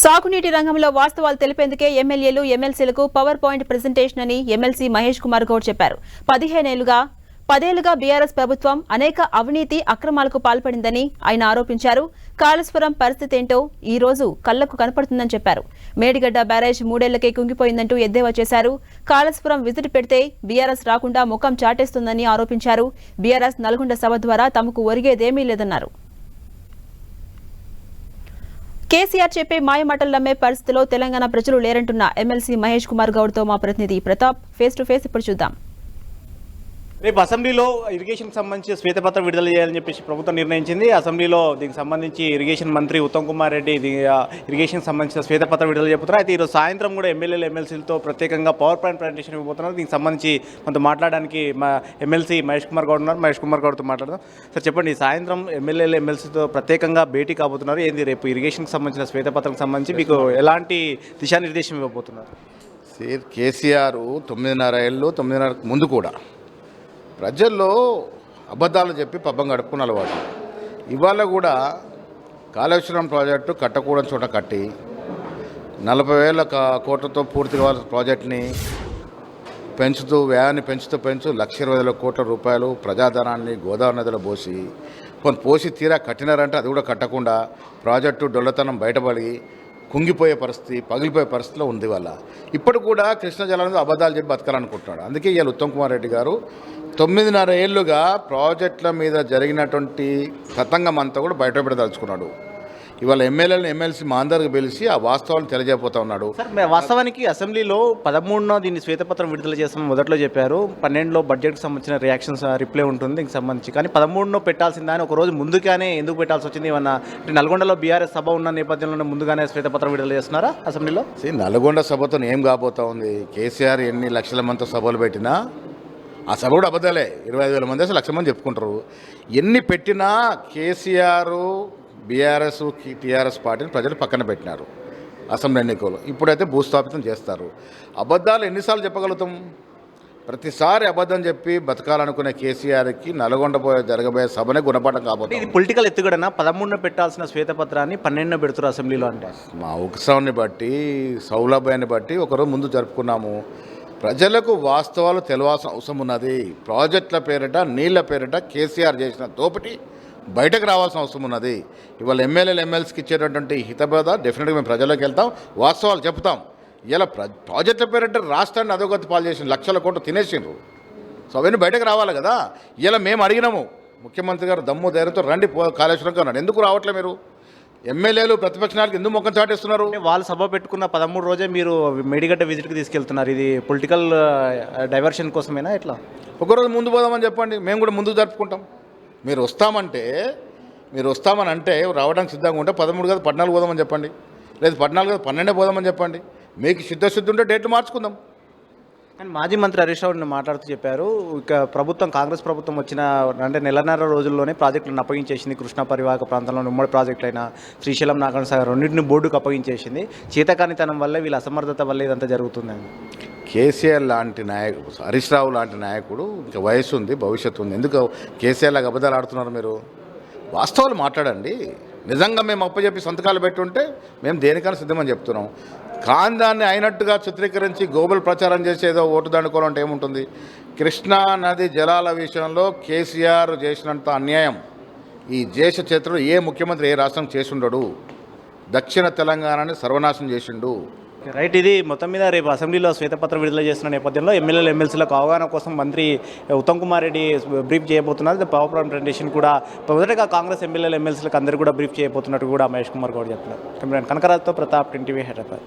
సాగునీటి రంగంలో వాస్తవాలు తెలిపేందుకే ఎమ్మెల్యేలు ఎమ్మెల్సీలకు పవర్ పాయింట్ ప్రజెంటేషన్ అని ఎమ్మెల్సీ మహేష్ కుమార్ గౌడ్ చెప్పారు. పదిహేనేళ్ళుగా పదేళ్ళుగా బీఆర్ఎస్ ప్రభుత్వం అనేక అవినీతి అక్రమాలకు పాల్పడిందని ఆయన ఆరోపించారు. కాళేశ్వరం పరిస్థితి ఏంటో ఈ రోజు కళ్ళకు కనపడుతుందని చెప్పారు. మేడిగడ్డ బ్యారేజ్ మూడేళ్ళకే కుంగిపోయిందంటూ ఎద్దేవా చేశారు. కాళేశ్వరం విజిట్ పెడితే బీఆర్ఎస్ రాకుండా ముఖం చాటేస్తుందని ఆరోపించారు. బీఆర్ఎస్ నల్గొండ సభ ద్వారా తమకు ఒరిగేదేమీ లేదన్నారు. కేసీఆర్ చెప్పే మాయమాటలు నమ్మే పరిస్థితిలో తెలంగాణ ప్రజలు లేరంటున్న ఎమ్మెల్సీ మహేష్ కుమార్ గౌడ్తో మా ప్రతినిధి ప్రతాప్. ఫేస్ టు ఫేస్ ఇప్పుడు చూద్దాం. రేపు అసెంబ్లీలో ఇరిగేషన్కి సంబంధించి శ్వేతపత్రం విడుదల చేయాలని చెప్పేసి ప్రభుత్వం నిర్ణయించింది. అసెంబ్లీలో దీనికి సంబంధించి ఇరిగేషన్ మంత్రి ఉత్తమ్ కుమార్ రెడ్డి ఇరిగేషన్ సంబంధించిన శ్వేతపత్రం విడుదల చెబుతున్నారు అయితే ఈరోజు సాయంత్రం కూడా ఎమ్మెల్యేలు ఎమ్మెల్సీలతో ప్రత్యేకంగా పవర్ పాయింట్ ప్రజెంటేషన్ ఇవ్వబోతున్నారు. దీనికి సంబంధించి కొంత మాట్లాడడానికి మా ఎమ్మెల్సీ మహేష్ కుమార్ గౌడ్ ఉన్నారు. మహేష్ కుమార్ గౌడ్తో మాట్లాడదాం. సార్ చెప్పండి సాయంత్రం ఎమ్మెల్యేలు ఎమ్మెల్సీతో ప్రత్యేకంగా భేటీ కాబోతున్నారు. ఏంది రేపు ఇరిగేషన్కి సంబంధించిన శ్వేతపత్రంకి సంబంధించి మీకు ఎలాంటి దిశానిర్దేశం ఇవ్వబోతున్నారు? కేసీఆర్ తొమ్మిదిన్నర ఏళ్ళు తొమ్మిదిన్నర ముందు కూడా ప్రజల్లో అబద్ధాలు చెప్పి పబ్బం గడుపుకున్న అలవాటు. ఇవాళ కూడా కాళేశ్వరం ప్రాజెక్టు కట్టకూడని చోట కట్టి నలభై వేల కోట్లతో పూర్తి కావాల్సిన ప్రాజెక్ట్ని పెంచుతూ వ్యయాన్ని పెంచుతూ పెంచు లక్ష ఇరవై వేల కోట్ల రూపాయలు ప్రజాధనాన్ని గోదావరి నదిలో పోసి కొన్ని పోసి తీరా కట్టినారంటే అది కూడా కట్టకుండా ప్రాజెక్టు డొల్లతనం బయటపడి కుంగిపోయే పరిస్థితి పగిలిపోయే పరిస్థితిలో ఉంది వాళ్ళ. ఇప్పుడు కూడా కృష్ణ జలం మీద అబద్ధాలు చెప్పి బతకాలనుకుంటున్నాడు. అందుకే ఇవాళ ఉత్తమ్ కుమార్ రెడ్డి గారు తొమ్మిదిన్నర ఏళ్ళుగా ప్రాజెక్టుల మీద జరిగినటువంటి తతంగం అంతా కూడా బయటపెడదలుచుకున్నాడు ఇవాళ ఎమ్మెల్యేలను ఎమ్మెల్సీ మా అందరికి పిలిచి ఆ వాస్తవాలను తెలియజేయబోతా ఉన్నాడు. సార్ వాస్తవానికి అసెంబ్లీలో పదమూడున దీన్ని శ్వేతపత్రం విడుదల చేస్తామని మొదట్లో చెప్పారు. పన్నెండులో బడ్జెట్కి సంబంధించిన రియాక్షన్స్ రిప్లై ఉంటుంది దీనికి సంబంధించి. కానీ పదమూడులో పెట్టాల్సిందా అని ఒక రోజు ముందుగానే ఎందుకు పెట్టాల్సి వచ్చింది? ఏమన్నా అంటే నల్గొండలో బీఆర్ఎస్ సభ ఉన్న నేపథ్యంలోనే ముందుగానే శ్వేతపత్రం విడుదల చేస్తున్నారా అసెంబ్లీలో? నల్గొండ సభతో ఏం కాబోతా ఉంది? కేసీఆర్ ఎన్ని లక్షల మందితో సభలు పెట్టినా ఆ సభ కూడా అబద్ధాలే. ఇరవై ఐదు వేల మంది అసలు లక్ష మంది చెప్పుకుంటారు. ఎన్ని పెట్టినా కేసీఆర్ బీఆర్ఎస్ టీఆర్ఎస్ పార్టీని ప్రజలు పక్కన పెట్టినారు. అసెంబ్లీ ఎన్నికలు ఇప్పుడైతే భూస్థాపితం చేస్తారు. అబద్ధాలు ఎన్నిసార్లు చెప్పగలుగుతాం? ప్రతిసారి అబద్ధం చెప్పి బతకాలనుకునే కేసీఆర్కి నల్గొండ పోయే జరగబోయే సభనే గుణపాఠం ఇది కాబోతుంది పొలిటికల్ ఎత్తుగడన? పదమూడున పెట్టాల్సిన శ్వేతపత్రాన్ని పన్నెండున పెడుతున్నారు అసెంబ్లీలో అంటే. మా ఉత్సవాన్ని బట్టి సౌలభ్యాన్ని బట్టి ఒకరోజు ముందు జరుపుకున్నాము. ప్రజలకు వాస్తవాలు తెలవాల్సిన అవసరం ఉన్నది. ప్రాజెక్టుల పేరిట నీళ్ళ పేరిట కేసీఆర్ చేసిన దోపిటి బయటకు రావాల్సిన అవసరం ఉన్నది. ఇవాళ ఎమ్మెల్యేలు ఎమ్మెల్సీకి ఇచ్చేటటువంటి హితబోధ డెఫినెట్గా మేము ప్రజల్లోకి వెళ్తాం వాస్తవాలు చెప్తాం. ఇలా ప్ర ప్రాజెక్టుల పేరిట రాష్ట్రాన్ని అధోగతి పాలు చేసిన లక్షల కోట్లు తినేసిండ్రు. సో అవన్నీ బయటకు రావాలి కదా. ఇలా మేము అడిగినాము. ముఖ్యమంత్రి గారు దమ్ము ధైర్యంతో రండి పో కాళేశ్వరంకి అన్నాడు. ఎందుకు రావట్లే మీరు? ఎమ్మెల్యేలు ప్రతిపక్ష నాయకులు ఎందుకు ముఖం చాటేస్తున్నారు? వాళ్ళు సభ పెట్టుకున్న పదమూడు రోజే మీరు మేడిగడ్డ విజిట్కి తీసుకెళ్తున్నారు. ఇది పొలిటికల్ డైవర్షన్ కోసమేనా ఎట్లా ఒకరోజు ముందు పోదామని చెప్పండి. మేము కూడా ముందు జరుపుకుంటాం. మీరు వస్తామంటే మీరు వస్తామని అంటే రావడానికి సిద్ధంగా ఉంటే పదమూడు కాదు పద్నాలుగు పోదామని చెప్పండి. లేదు పద్నాలుగు కాదు పన్నెండే పోదామని చెప్పండి. మీకు సిద్ధశుద్ధి ఉంటే డేట్లు మార్చుకుందాం. కానీ మాజీ మంత్రి హరీష్ రావు నిన్న మాట్లాడుతూ చెప్పారు ఇక ప్రభుత్వం కాంగ్రెస్ ప్రభుత్వం వచ్చిన అంటే నెలన్నర రోజుల్లోనే ప్రాజెక్టులను అప్పగించేసింది కృష్ణా పరివాహక ప్రాంతంలో ఉమ్మడి ప్రాజెక్టులైన శ్రీశైలం నాగన్ సాగర్ రెండింటిని బోర్డుకు అప్పగించేసింది. చీతకానితనం వల్ల వీళ్ళ అసమర్థత వల్లే ఇదంతా జరుగుతుందండి కేసీఆర్ లాంటి నాయకుడు హరీష్ రావు లాంటి నాయకుడు ఇంకా వయసు ఉంది భవిష్యత్తు ఉంది. ఎందుకు కేసీఆర్ లాగా అబద్ధాలు ఆడుతున్నారు మీరు? వాస్తవాలు మాట్లాడండి. నిజంగా మేము అప్పచెప్పి సంతకాలు పెట్టుంటే మేము దేనికైనా సిద్ధమని చెప్తున్నాం. కాందాన్ని అయినట్టుగా చిత్రీకరించి గోబుల్ ప్రచారం చేసేదో ఏదో ఓటు దండుకోవడం అంటే ఏముంటుంది? కృష్ణా నది జలాల విషయంలో కేసీఆర్ చేసినంత అన్యాయం. ఈ దేశ చరిత్రలో ఏ ముఖ్యమంత్రి ఏ రాష్ట్రం చేసుండడు? దక్షిణ తెలంగాణని సర్వనాశనం చేసిండు. రైట్ ఇది మొత్తం మీద రేపు అసెంబ్లీలో శ్వేతపత్రం విడుదల చేస్తున్న నేపథ్యంలో ఎమ్మెల్యేలు ఎమ్మెల్సీలకు అవగాహన కోసం మంత్రి ఉత్తమ్ కుమార్ రెడ్డి బ్రీఫ్ చేయబోతున్నారు. పవర్ ప్రజెంటేషన్ కూడా మొదటగా కాంగ్రెస్ ఎమ్మెల్యేలు ఎమ్మెల్సీలకు అందరూ కూడా బ్రీఫ్ చేయబోతున్నట్టు కూడా మహేష్ కుమార్ గౌడ్ చెప్తున్నారు కెమెరా కనకరాజ్తో ప్రతాప్ టీవీ హైదరాబాద్.